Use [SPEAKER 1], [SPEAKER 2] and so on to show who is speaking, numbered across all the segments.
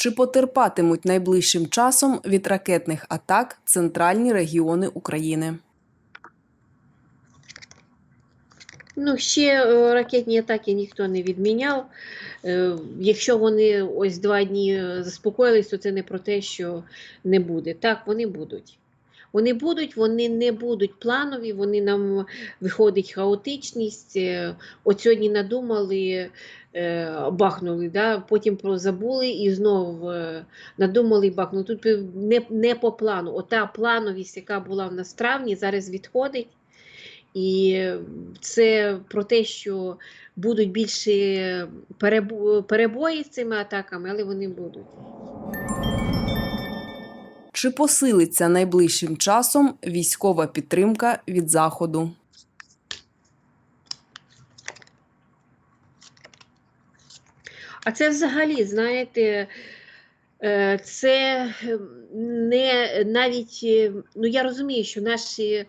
[SPEAKER 1] Чи потерпатимуть найближчим часом від ракетних атак центральні регіони України?
[SPEAKER 2] Ну, ще е, ракетні атаки ніхто не відміняв. Е, Якщо вони ось два дні е, заспокоїлись, то це не про те, що не буде. Так, вони будуть. Вони будуть, вони не будуть планові, вони нам виходить хаотичність. Е, От сьогодні надумали, е, бахнули, да? потім забули і знов е, надумали і бахнули. Тут е, не, не по плану. Ота плановість, яка була в нас в травні, зараз відходить. І це про те, що будуть більше перебої з цими атаками, але вони будуть.
[SPEAKER 1] Чи посилиться найближчим часом військова підтримка від заходу?
[SPEAKER 2] А це взагалі, знаєте, е, це не навіть, е, ну я розумію, що наше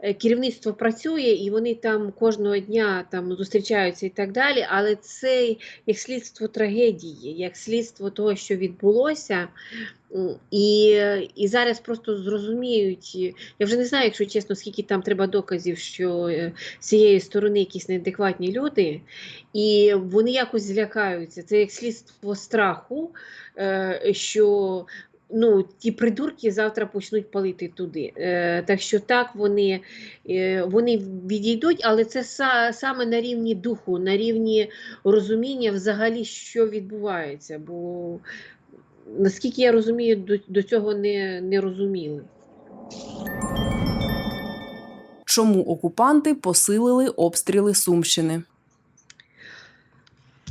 [SPEAKER 2] е, керівництво працює і вони там кожного дня там зустрічаються і так далі, але це як слідство трагедії, як слідство того, що відбулося. І, і зараз просто зрозуміють, я вже не знаю, якщо чесно, скільки там треба доказів, що е, з цієї сторони якісь неадекватні люди, і вони якось злякаються. Це як слідство страху, е, що ну, ті придурки завтра почнуть палити туди. Е, Так що так вони, вони відійдуть, але це саме на рівні духу, на рівні розуміння взагалі, що відбувається. Бо наскільки я розумію, до, до цього не, не розуміли.
[SPEAKER 1] Чому окупанти посилили обстріли Сумщини?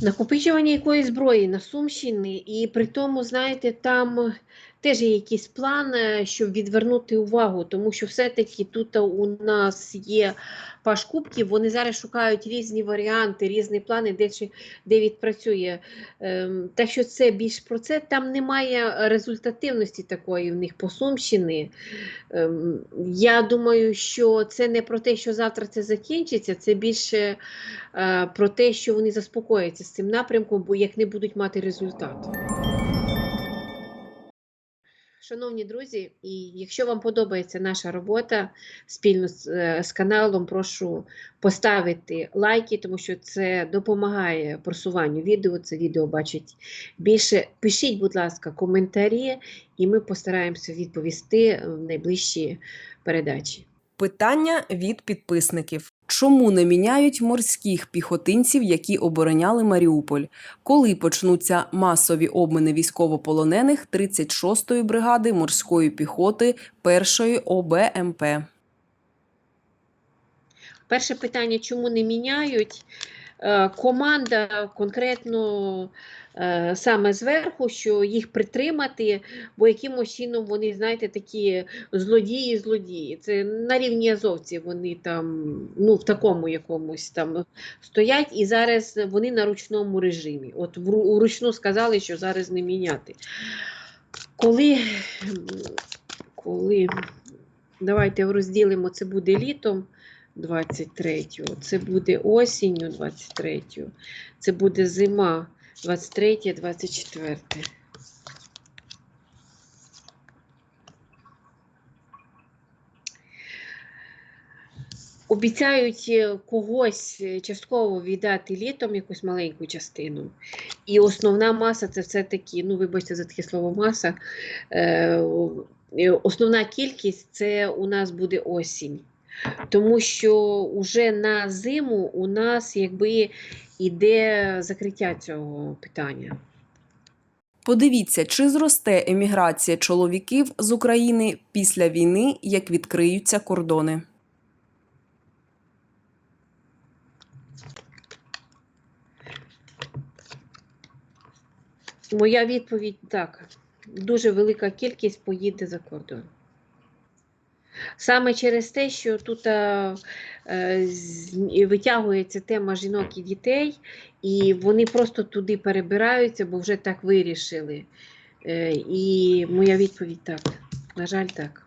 [SPEAKER 2] Накопичування якоїсь зброї на Сумщині, і при тому, знаєте, там теж є якийсь план, щоб відвернути увагу, тому що все-таки тут у нас є паш кубків, вони зараз шукають різні варіанти, різні плани, де, чи- де відпрацює. Ем, Так що це більш про це. Там немає результативності такої в них по Сумщині. Ем, Я думаю, що це не про те, що завтра це закінчиться, це більше е, про те, що вони заспокояться з цим напрямком, бо як не будуть мати результат. Шановні друзі, і якщо вам подобається наша робота спільно з, е, з каналом, прошу поставити лайки, тому що це допомагає просуванню відео. Це відео бачить більше. Пишіть, будь ласка, коментарі, і ми постараємося відповісти в найближчі передачі.
[SPEAKER 1] Питання від підписників: чому не міняють морських піхотинців, які обороняли Маріуполь? Коли почнуться масові обмини військовополонених 36-ї бригади морської піхоти 1-ї ОБМП?
[SPEAKER 2] Перше питання, чому не міняють? Е, Команда конкретно е, саме зверху, що їх притримати, бо якимось чином вони, знаєте, такі злодії-злодії. Це на рівні азовців вони там, ну, в такому якомусь там стоять, і зараз вони на ручному режимі. От вручну сказали, що зараз не міняти. Коли, коли давайте розділимо, це буде літом. 23-го, це буде осінню 23-го, це буде зима 23-24. Обіцяють е, когось е, частково віддати літом якусь маленьку частину. І основна маса це все-таки, ну вибачте за таке слово маса. Е, основна кількість це у нас буде осінь. Тому що вже на зиму у нас якби іде закриття цього питання.
[SPEAKER 1] Подивіться, чи зросте еміграція чоловіків з України після війни, як відкриються кордони.
[SPEAKER 2] Моя відповідь так. Дуже велика кількість поїде за кордон. Саме через те, що тут е, е, витягується тема жінок і дітей, і вони просто туди перебираються, бо вже так вирішили. Е, і моя відповідь так. На жаль, так.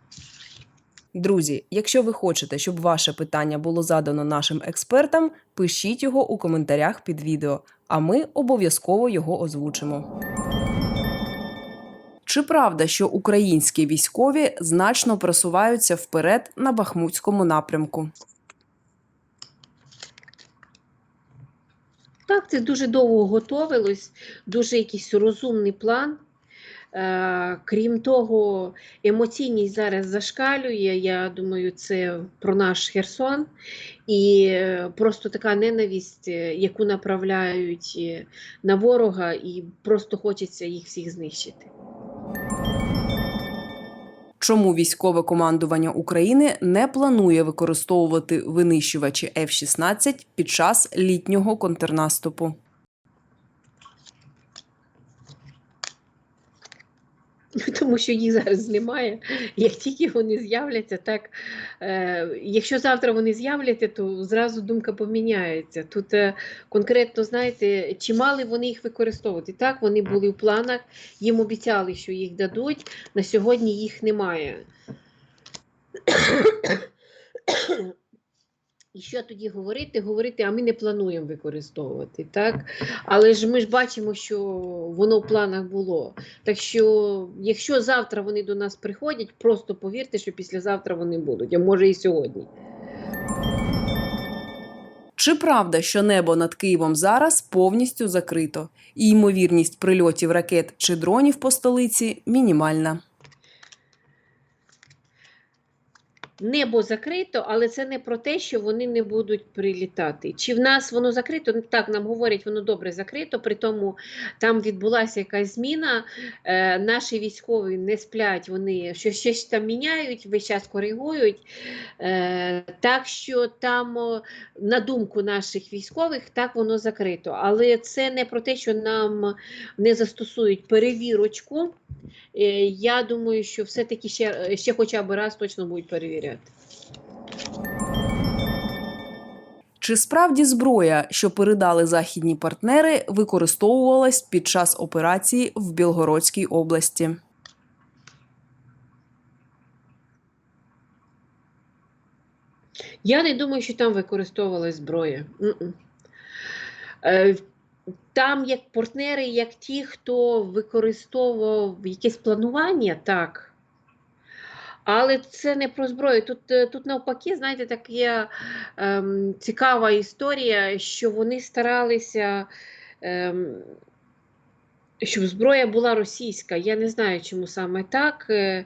[SPEAKER 1] Друзі, якщо ви хочете, щоб ваше питання було задано нашим експертам, пишіть його у коментарях під відео, а ми обов'язково його озвучимо. Чи правда, що українські військові значно просуваються вперед на Бахмутському напрямку?
[SPEAKER 2] Так, це дуже довго готовилось, дуже якийсь розумний план. Е, крім того, емоційність зараз зашкалює. Я думаю, це про наш Херсон. І е, просто така ненависть, е, яку направляють на ворога, і просто хочеться їх всіх знищити.
[SPEAKER 1] Чому військове командування України не планує використовувати винищувачі F-16 під час літнього контрнаступу?
[SPEAKER 2] Тому що їх зараз немає. Як тільки вони з'являться, так е, якщо завтра вони з'являться, то зразу думка поміняється. Тут е, конкретно, знаєте, чи мали вони їх використовувати? Так, вони були в планах, їм обіцяли, що їх дадуть. На сьогодні їх немає. І що тоді говорити? Говорити, а ми не плануємо використовувати, так? Але ж ми ж бачимо, що воно в планах було. Так що, якщо завтра вони до нас приходять, просто повірте, що післязавтра вони будуть, а може і сьогодні.
[SPEAKER 1] Чи правда, що небо над Києвом зараз повністю закрито, і ймовірність прильотів ракет чи дронів по столиці мінімальна?
[SPEAKER 2] Небо закрито, але це не про те, що вони не будуть прилітати. Чи в нас воно закрито? Ну, Так, нам говорять, воно добре закрито, при тому там відбулася якась зміна. Е, наші військові не сплять, вони щось, щось там міняють, весь час коригують. Е, так що там, на думку наших військових, так воно закрито. Але це не про те, що нам не застосують перевірочку. Е, я думаю, що все-таки ще, ще хоча б раз точно будуть перевіряти.
[SPEAKER 1] Чи справді зброя, що передали західні партнери, використовувалась під час операції в Білгородській області?
[SPEAKER 2] Я не думаю, що там використовувалась зброя. Там як партнери, як ті, хто використовував якесь планування, так. Але це не про зброю. Тут, е, тут навпаки, знаєте, така ем, цікава історія, що вони старалися, ем, щоб зброя була російська. Я не знаю, чому саме так. Е,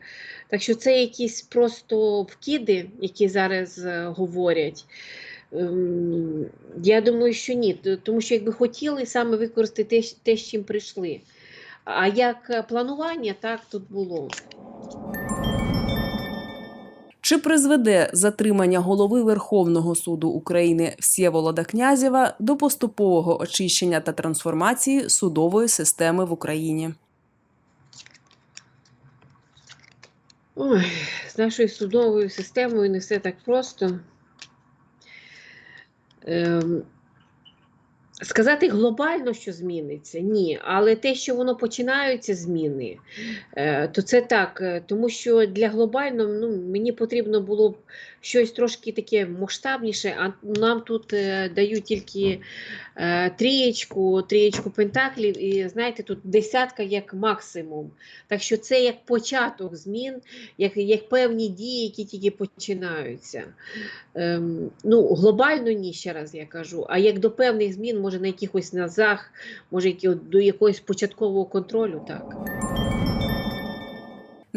[SPEAKER 2] Так що це якісь просто вкиди, які зараз е, говорять. Ем, Я думаю, що ні. Тому що якби хотіли саме використати те, те, з чим прийшли. А як е, планування, так тут було.
[SPEAKER 1] Чи призведе затримання голови Верховного суду України Всєволода Князєва до поступового очищення та трансформації судової системи в Україні?
[SPEAKER 2] Ой, з нашою судовою системою не все так просто. Ем, сказати глобально, що зміниться, ні. Але те, що воно починаються зміни, е, то це так. е, Тому що для глобального ну, мені потрібно було б щось трошки таке масштабніше, а нам тут е, дають тільки е, трієчку, трієчку пентаклів, і знаєте, тут десятка як максимум. Так що це як початок змін, як, як певні дії, які тільки починаються. Ем, ну, глобально ні, ще раз я кажу. А як до певних змін, може на якихось назах, може до якогось початкового контролю, так.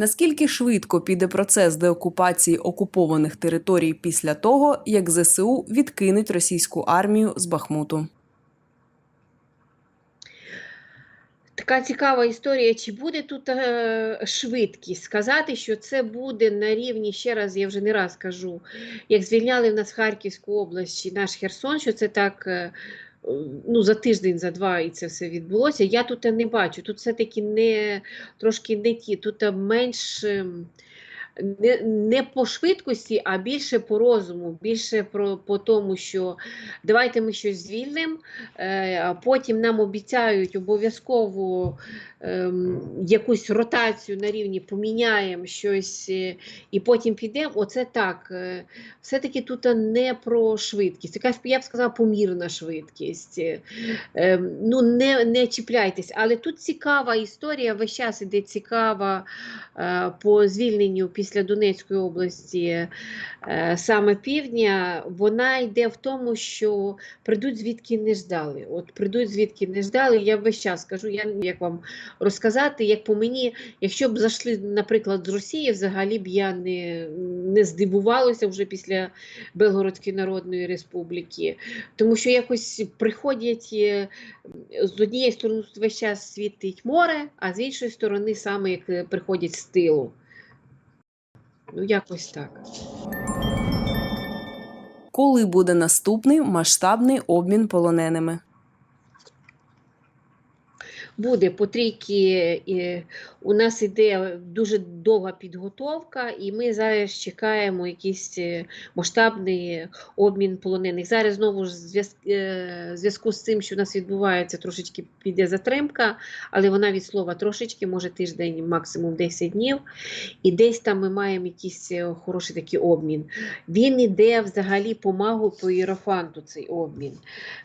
[SPEAKER 1] Наскільки швидко піде процес деокупації окупованих територій після того, як ЗСУ відкинуть російську армію з Бахмуту?
[SPEAKER 2] Така цікава історія. Чи буде тут е, швидкість? Сказати, що це буде на рівні, ще раз, я вже не раз кажу, як звільняли в нас Харківську область чи наш Херсон, що це так е, ну, за тиждень, за два і це все відбулося. Я тут не бачу. Тут все-таки не трошки не ті, тут менш. Не, не по швидкості, а більше по розуму, більше про, по тому, що давайте ми щось звільнимо, е, а потім нам обіцяють обов'язково ем, якусь ротацію на рівні, поміняємо щось е, і потім підемо. Оце так. е, Все-таки тут не про швидкість, якась, я б сказала, помірна швидкість. Ем, ну, не, не чіпляйтесь, але тут цікава історія, весь час іде цікава е, по звільненню після Донецької області е, саме півдня, вона йде в тому, що прийдуть звідки не ждали. От прийдуть звідки не ждали. Я весь час кажу, я як вам розказати, як по мені, якщо б зайшли, наприклад, з Росії, взагалі б я не, не здивувалася вже після Белгородської Народної Республіки, тому що якось приходять е, з однієї сторони весь час світить море, а з іншої сторони саме як е, приходять з тилу. Ну, якось так.
[SPEAKER 1] Коли буде наступний масштабний обмін полоненими?
[SPEAKER 2] Буде по трійки, у нас іде дуже довга підготовка, і ми зараз чекаємо якийсь е, масштабний обмін полонених. Зараз знову ж е, зв'язку з цим, що у нас відбувається, трошечки піде затримка, але вона від слова трошечки, може тиждень, максимум 10 днів. І десь там ми маємо якийсь е, хороший такий обмін. Він іде взагалі по магу, по іерофанту цей обмін.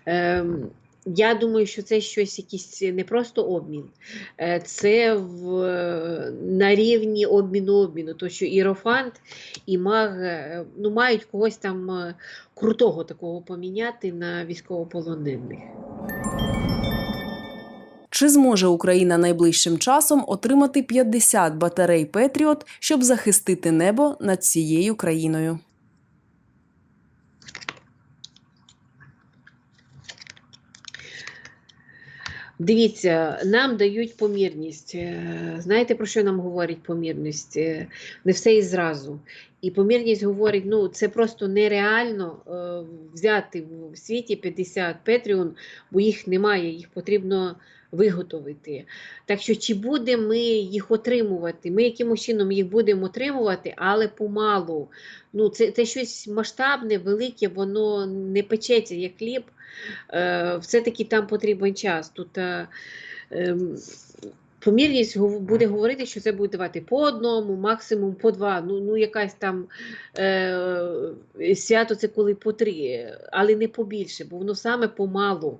[SPEAKER 2] Ем, я думаю, що це щось якийсь не просто обмін, е, це в, е, на рівні обміну обміну, то що іерофант і маг е, ну, мають когось там е, крутого такого поміняти на військовополонених.
[SPEAKER 1] Чи зможе Україна найближчим часом отримати 50 батарей Петріот, щоб захистити небо над цією країною?
[SPEAKER 2] Дивіться, нам дають помірність. Е, Знаєте, про що нам говорить помірність? Е, Не все і зразу. І помірність говорить, ну це просто нереально е, взяти в світі 50 Петріон, бо їх немає, їх потрібно виготовити. Так що, чи будемо ми їх отримувати? Ми якимось чином їх будемо отримувати, але помалу. Ну, це, це щось масштабне, велике, воно не печеться як хліб. Е, все-таки там потрібен час. Тут е, ем, помірність буде говорити, що це буде давати по одному, максимум по два. Ну, ну якась там е, свято це коли по три, але не побільше, бо воно саме помалу.